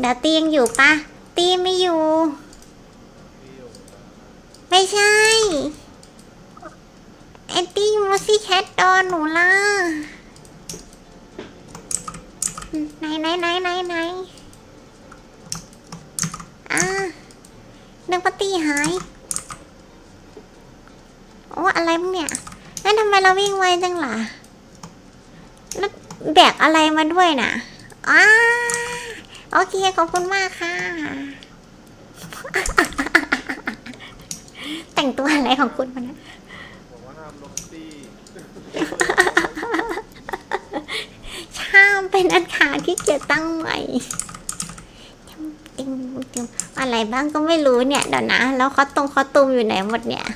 เดี๋ยวตียังอยู่ปะตีไม่อยู่ ไม่ใช่ไอตี้มูซี่แคทโดนหนูล่ะไหนไหนไหนไหนไหนอ่านึกว่าตีหายโอ้อะไรมึงเนี่ยแล้วทำไมเราวิ่งไวจังล่ะแล้วแบกอะไรมาด้วยน่ะอ้า โอเค ขอบคุณมากค่ะ แต่งตัวอะไรของคุณมันนะบอกว่าห้ามลงตี้ช่ามเป็นอันขาดที่เกียจตั้งใหม่ติงติงอะไรบ้างก็ไม่รู้เนี่ยเดี๋ยวนะ แล้วคอตรงคอตูมอยู่ไหนหมดเนี่ย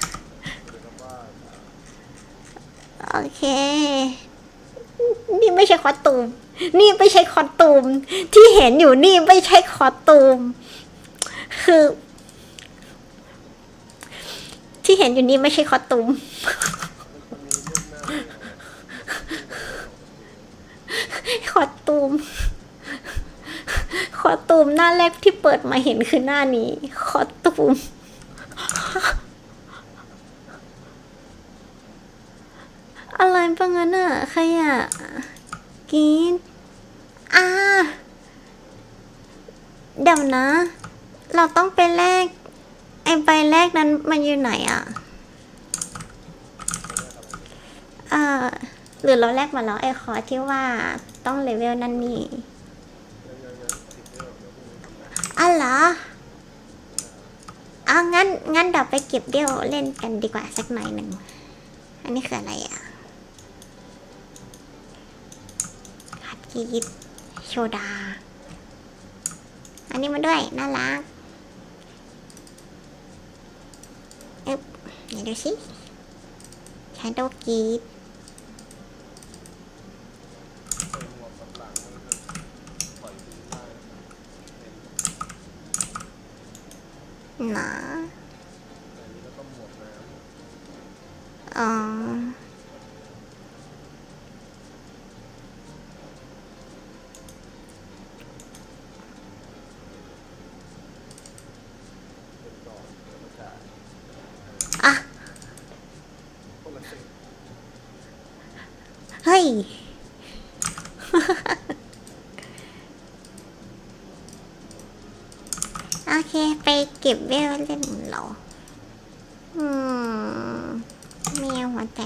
หรือว่าโอเค นี่ไม่ใช่คอตูม นี่ไม่ใช่คอตูม ที่เห็นอยู่นี่ไม่ใช่คอตูม คือ ที่เห็นอยู่นี่ไม่ใช่คอตูม คอตูม คอตูมหน้าแรกที่เปิดมาเห็นคือหน้านี้ คอตูมอะไรบ้างนั้นอะใครอะกิน อ่า เดี๋ยวนะ เราต้องไปแลกไอใบแรกนั้นมันอยู่ไหนอะเอ่อหรือเราแลกมาแล้วไอคอร์สที่ว่าต้องเลเวลนั่นนี่อ๋อเหรออางั้น งั้นเดี๋ยวไปเก็บเดี่ยวเล่นกันดีกว่าสักหน่อยหนึ่ง อันนี้คืออะไรอะคัดกีด โชดา อันนี้มาด้วย น่ารักเอ๊บไหนดูสิแชาโดกีดหนา โอเค ไปเก็บเวลเล่นหรอ อืมเมียหัวใจ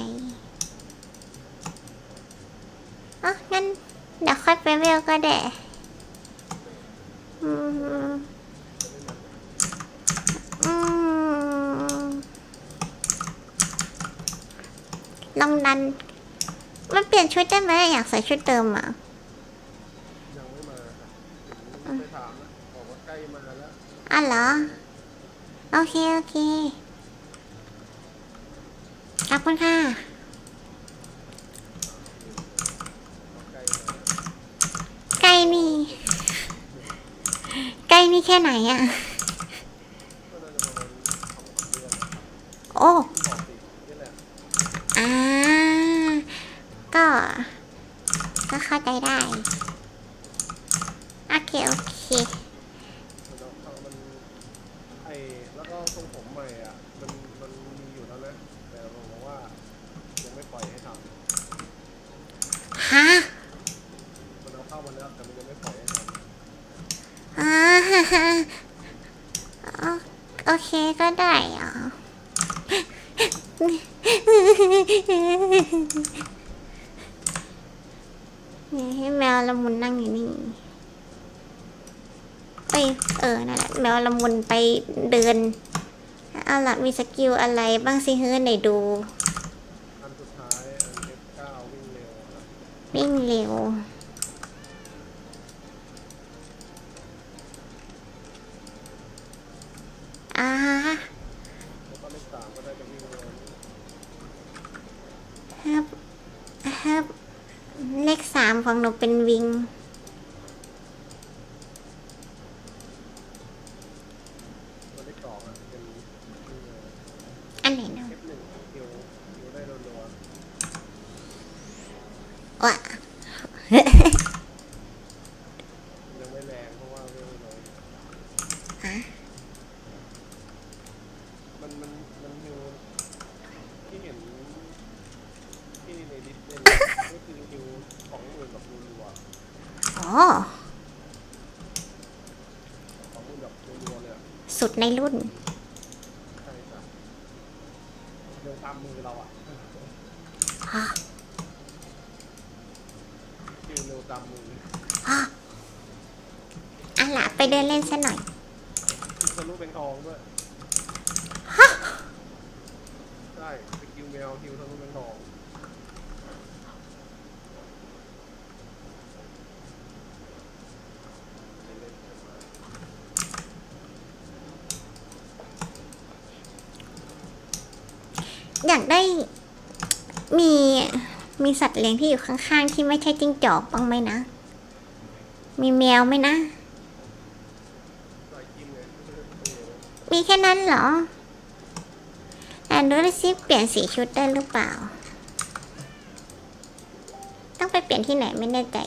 อะงั้น เดี๋ยวค่อยไปเวลก็ได้อืมอืมลองดัน มันเปลี่ยนชุดได้ไหมอยากใส่ชุดเดิมอะ อ๋อเหรอ โอเค โอเค ขอบคุณค่ะไกลมีไกลมีแค่ไหนอะโอ้อ่าก็ ก็เข้าใจได้ โอเค โอเค โอโอเคก็ได้อะเนี่ยให้แมวละมุนนั่งอยู่นี่เอ้ยเออนั่นแหละแมวละมุนไปเดิน เอาล่ะมีสกิลอะไรบ้างสิเฮ้ยไหนดูอันสุดท้ายอัน F9 วิ่งเร็วอะวิ่งเร็ว ของหนูเป็นวิง ตัวเลขสองอะเป็นเอ่อ อันไหนเนาะ เอฟหนึ่งคิวคิวได้รัว วะ ๆยังไม่แรงเพราะว่าเวลน้อย ฮะ มันมันมันฮิวที่เห็นที่ในดิสเนี่ยก็คือฮิวสองหมื่นแบบรัว อ๋อ ๆสองหมื่นแบบรัวๆเลยอะ สุด ในรุ่นใช่จ้ะเดินตามมือเราอะฮะฮิวเร็วตามมือฮะอะล่ะไปเดินเล่นซะหน่อยคือทะลุเป็นทองด้วยใช่สกิลแมวฮิวทะลุเป็นทองเล่นๆกันมา อยากได้มีมีสัตว์เลี้ยงที่อยู่ข้างๆ ที่ไม่ใช่จิ้งจอกบ้างไหมนะ มีแมวไหมนะ มีแค่นั้นเหรอแต่ดูซิเปลี่ยนสีชุดได้หรือเปล่า ต้องไปเปลี่ยนที่ไหนไม่แน่ใจ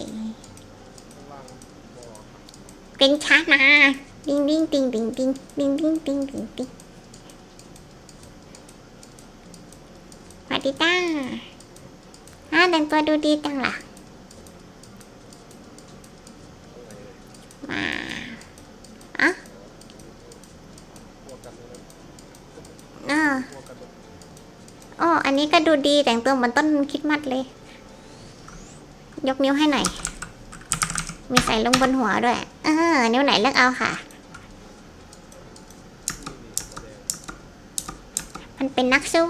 เป็นช้านะ ดิ้งดิ้งดิ้งดิ้งดิ้งดิ้งดิ้งดิ้งดิ้ง ดีจ้าอ่าแต่งตัวดูดีจังล่ะ มาอะออพวกกันเลยอ๋ออันนี้ก็ดูดีแต่งตัวเหมือนต้นคิดมัดเลย ยกนิ้วให้หน่อย มีใส่ลงบนหัวด้วย เออ นิ้วไหนเลือกเอาค่ะมันเป็นนักสู้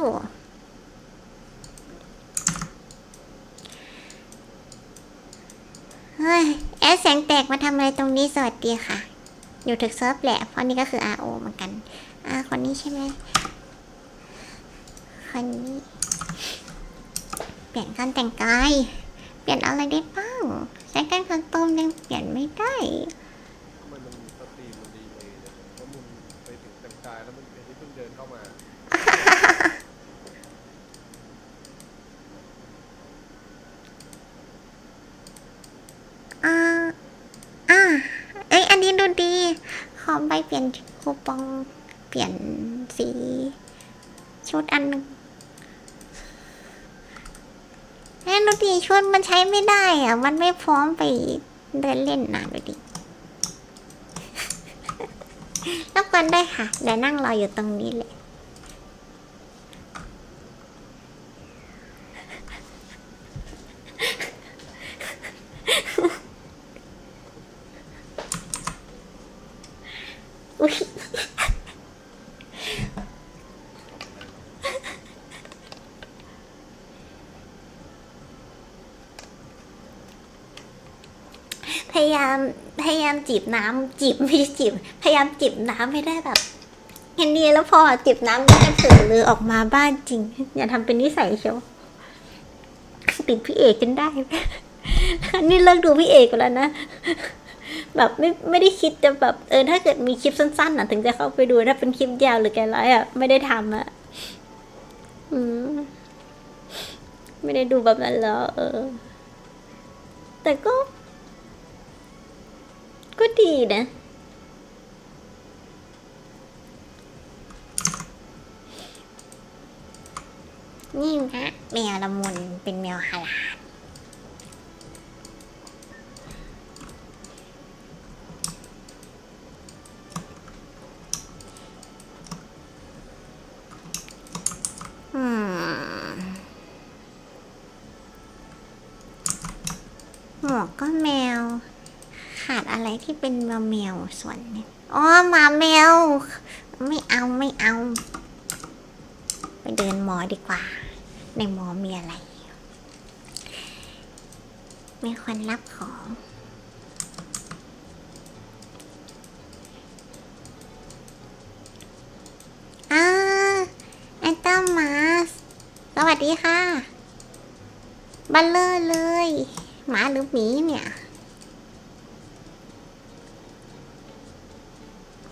ฮ้ยแอดแสงแตกมาทำอะไรตรงนี้สวัสดีค่ะ อยู่ถึกเซิร์ฟแหละเพราะนี่ก็คือ RO เหมือนกัน อ่าคนนี้ใช่ไหมคนนี้ เปลี่ยนการแต่งกาย เปลี่ยนอะไรได้บ้างใช้การคันต้มยังเปลี่ยนไม่ได้ทำไมมันสตรีมมันดีเลยเพราะมึงไปถึงแต่งกายแล้วมันเป็นที่เพิ่งเดินเข้ามา อ่า เอ้ย อันนี้ดูดี ขอใบเปลี่ยน คูปองเปลี่ยนสี ชุดอันหนึ่งแอ้ยดูดีชุดมันใช้ไม่ได้อะมันไม่พร้อมไปเดินเล่นนะดูดิรับกันได้ค่ะเดี๋ยวนั่งรออยู่ตรงนี้เลยพยายาม พยายามจีบน้ำจีบไม่จีบ พยายามจีบน้ำให้ได้แบบเห็นดีแล้วพอจีบน้ำก็จะเผลอเลยออกมาบ้านจริง อย่าทำเป็นนิสัยเชียวติดพี่เอกจนได้นี่เลิกดูพี่เอกแล้วนะแบบไม่ไม่ได้คิดจะแบบเออถ้าเกิดมีคลิปสั้นๆอะ ถึงจะเข้าไปดูถ้าเป็นคลิปยาวหรือแกลฟ์อะ ไม่ได้ทำอะอืมไม่ได้ดูแบบนั้นแล้วเออ แต่ก็ ก็ดีนะนี่นะแมวละมุนเป็นแมวฮาลาลอืมหมวกก็แมว ขาดอะไรที่เป็นแมวแมวส่วนนี้อ๋อหมาแมว ไม่เอาไม่เอา ไปเดินมอดีกว่า ในมอมีอะไร มีคนรับของอ่าแอนต้ามาสสวัสดีค่ะ บัลเลอร์เลย หมาหรือหมีเนี่ย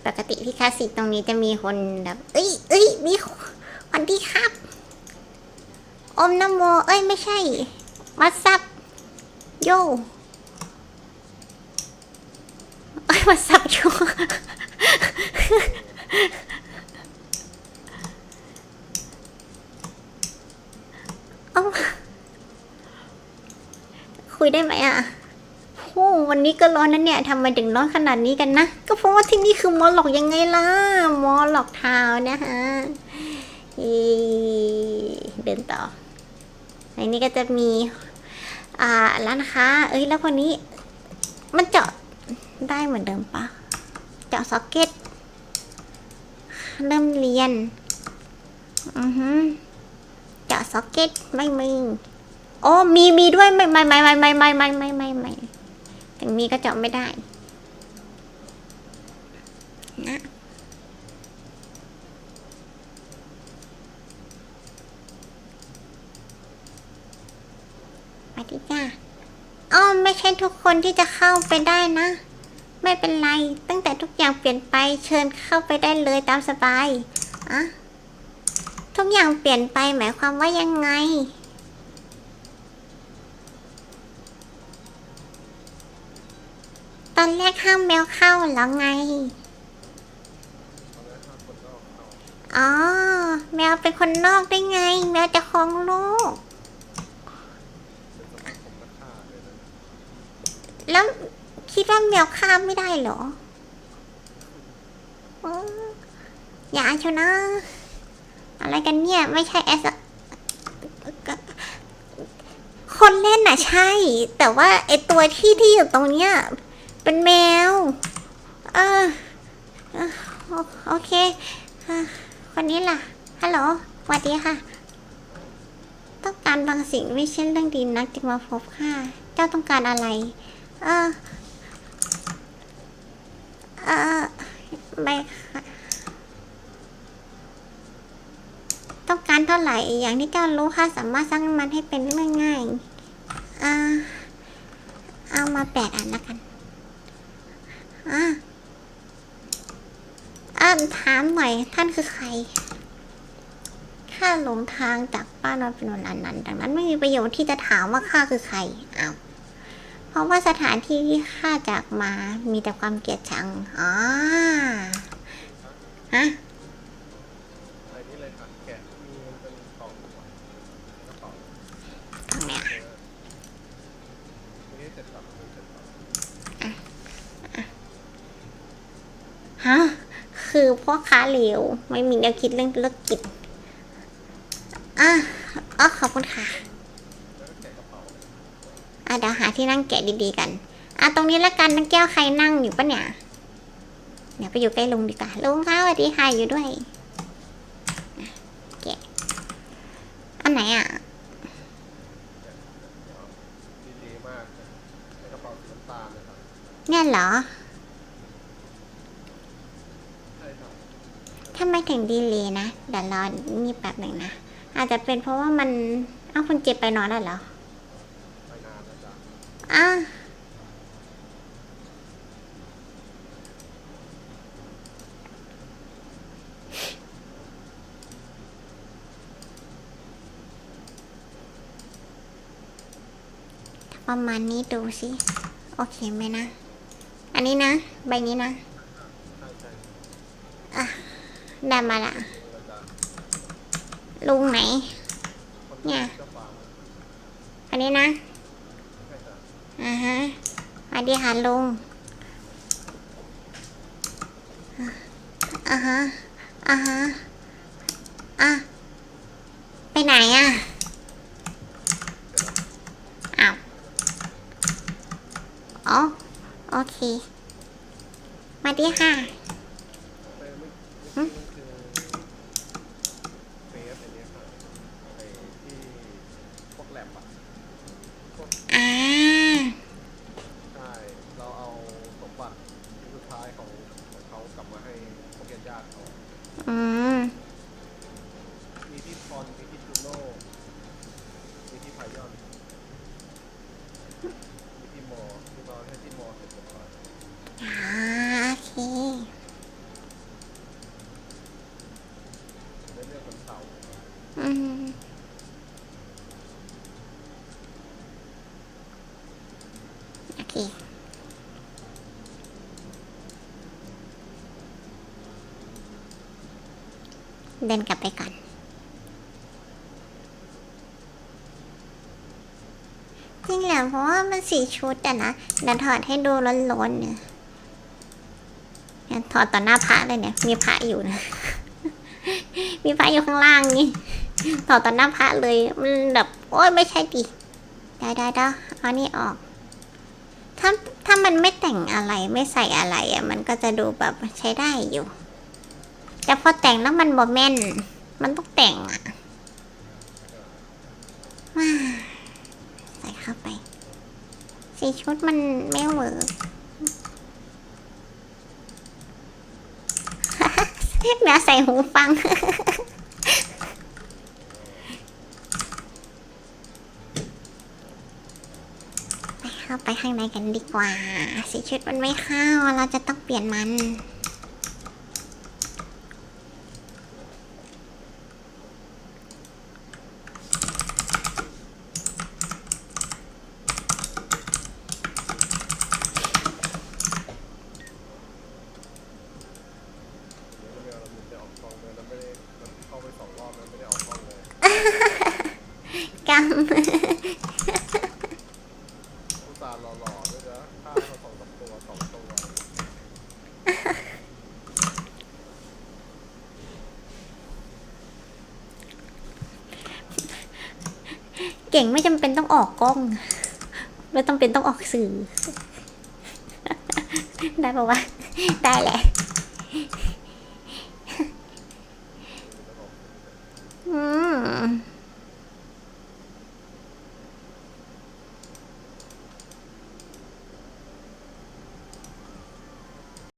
ปกติ ที่คลาสสิกตรงนี้จะมีคนแบบเอ้ยเอ้ยมีวันดีครับ อมนโม เอ้ยไม่ใช่วัดซับโยเอ้ยวัดซับโยอาคุยได้ไหมอะ โอ้วันนี้ก็ร้อนนะเนี่ยทำไมถึงร้อนขนาดนี้กันนะ ก็เพราะว่าที่นี่คือมอลล็อกยังไงล่ะ มอลล็อกทาวนะฮะเดินต่อในนี้ก็จะมี อ่า ร้านค้า เอ้ย แล้วคนนี้ มันเจาะได้เหมือนเดิมปะ เจาะซ็อกเก็ต เริ่มเรียน อือฮึเจาะซ็อกเก็ต ไม่มีโอ้มีมีด้วย ไม่ไม่ไม่ไม่ไม่ไม่ไม่ไม่ไม่ไม่ ถึงมีก็เจาะไม่ได้นะไปดิจ้าอ๋อไม่ใช่ทุกคนที่จะเข้าไปได้นะ ไม่เป็นไร ตั้งแต่ทุกอย่างเปลี่ยนไปเชิญเข้าไปได้เลยตามสบายอะทุกอย่างเปลี่ยนไปหมายความว่ายังไง ตอนแรกห้ามแมวเข้าแล้วไง อ๋อ แมวเป็นคนนอกได้ไง แมวจะครองโลก แล้วคิดว่าแมวข้ามไม่ได้เหรอออย่าชนะ อะไรกันเนี่ย ไม่ใช่แอสคนเล่นน่ะใช่ แต่ว่าไอตัวที่ที่อยู่ตรงเนี้ย เป็นแมวเออโอเค คนนี้ล่ะ ฮัลโหลสวัสดีค่ะ ต้องการบางสิ่งไม่ใช่เรื่องดีนักจึงมาพบค่ะ เจ้าต้องการอะไร เออ เออไม่ค่ะ ต้องการเท่าไหร่ อย่างที่เจ้ารู้ค่ะ สามารถสร้างมันให้เป็นเรื่องง่าย อ่า เอามาแปดอันแล้วกัน อ่าอ่าถามหน่อยท่านคือใครข้าหลงทางจากบ้านอนเป็นวันนั้น ดังนั้นไม่มีประโยชน์ที่จะถามว่าข้าคือใครอ้าวเพราะว่าสถานที่ที่ข้าจากมามีแต่ความเกลียดชังอ๋อฮะ อะไรนี่เลยค่ะแกะมีมันเป็นกล่องกระเป๋า ตรงเนี้ย นี่เสร็จก่อนนี่เสร็จก่อน ฮะ คือพ่อค้าเหลว ไม่มีแนวคิดเรื่องธุรกิจอะอ๋อขอบคุณค่ะแล้วก็แกะกระเป๋าอะเดี๋ยวหาที่นั่งแกะดีๆกัน อะตรงนี้ละกันนังแก้วใครนั่งอยู่ปะเนี่ยเดี๋ยวไปอยู่ใกล้ลุงดีกว่าลุงคะสวัสดีค่ะอยู่ด้วยอะแกะอันไหนอะดีดีมากในกระเป๋าสีน้ำตาลนะครับเนี่ยเหรอ ใช่ครับ ทำ ไมถึงดีเลยนะ เดี๋ยวรอนี่แป๊บหนึ่งนะ อาจจะเป็นเพราะว่ามันเอ้าคุณเจ็บไปนอนแล้วเหรอไปนานแล้วจ้ะอ้าวประมาณนี้ดูสิ โอเคไหมนะ อันนี้นะ ใบนี้นะใช่ใช่ ได้มาละลุงไหน เนี่ย อันนี้นะ อะอ่าฮะสวัสดีค่ะลุง อ่าฮะ อ่าฮะ อะ ไปไหนอะอ้าวอ๋อ โอเคสวัสดีค่ะ ไปไม่ไม่มันคือเฟสอันเนี้ยค่ะไอ้ที่พวกแลบอะ อ่า ใช่ เราเอาสมบัติชิ้นสุดท้ายของของเขากลับมาให้พวกญาติๆเขา อืม มีที่พรมีที่จูโน่มีที่พายอน อ ที่มอที่มอให้ที่มอเสร็จก่อน อ่าโอเค ได้เรื่องวันเสาร์อืมโอเคเดินกลับไปก่อน จริงเหรอเพราะว่ามันสีชุดอะนะเดี๋ยวถอดให้ดูร้อนๆเนี่ยเนี่ยถอดต่อหน้าพระเลยเนี่ย มีพระอยู่นะ มีพระอยู่ข้างล่างนี่ถอต่อหน้าพระเลยมันแบบโอ้ยไม่ใช่ดิได้ได้ได้เอานี่ออก ถ้าถ้ามันไม่แต่งอะไรไม่ใส่อะไรอะ มันก็จะดูแบบใช้ได้อยู่ แต่พอแต่งแล้วมันบอแม่น มันต้องแต่งอะว้าใส่เข้าไปสีชุดมันไม่เวิร์กแมวใส่หูฟัง เข้าไปข้างในกันดีกว่า สีชุดมันไม่เข้า เราจะต้องเปลี่ยนมัน เดี๋ยวเราจะออกกล้องเลยแล้วไม่ได้มันเข้าไปสองรอบแล้วไม่ได้ออกกล้องเลย ก ผู้ตาห์หล่อๆด้วยนะฆ่ามาสองสามตัวสองตัวำ เก่งไม่จำเป็นต้องออกกล้อง ไม่จำเป็นต้องออกสื่อ ได้ปะวะ ได้แหละ